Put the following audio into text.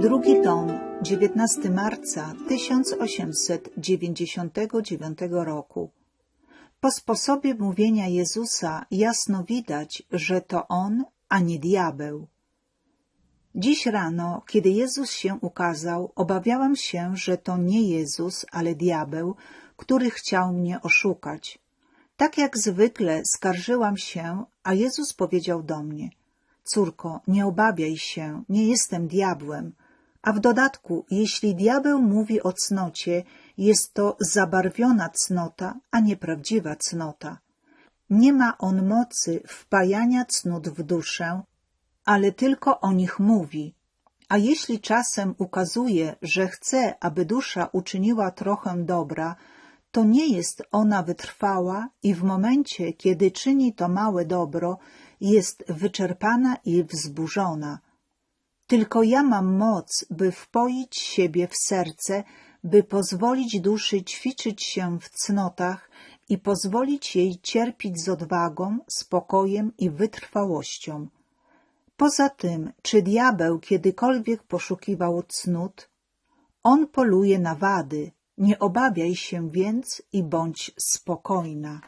Drugi tom, 19 marca 1899 roku. Po sposobie mówienia Jezusa jasno widać, że to On, a nie diabeł. Dziś rano, kiedy Jezus się ukazał, obawiałam się, że to nie Jezus, ale diabeł, który chciał mnie oszukać. Tak jak zwykle skarżyłam się, a Jezus powiedział do mnie: Córko, nie obawiaj się, nie jestem diabłem. A w dodatku, jeśli diabeł mówi o cnocie, jest to zabarwiona cnota, a nie prawdziwa cnota. Nie ma on mocy wpajania cnót w duszę, ale tylko o nich mówi. A jeśli czasem ukazuje, że chce, aby dusza uczyniła trochę dobra, to nie jest ona wytrwała i w momencie, kiedy czyni to małe dobro, jest wyczerpana i wzburzona. Tylko ja mam moc, by wpoić siebie w serce, by pozwolić duszy ćwiczyć się w cnotach i pozwolić jej cierpić z odwagą, spokojem i wytrwałością. Poza tym, czy diabeł kiedykolwiek poszukiwał cnót? On poluje na wady. Nie obawiaj się więc i bądź spokojna.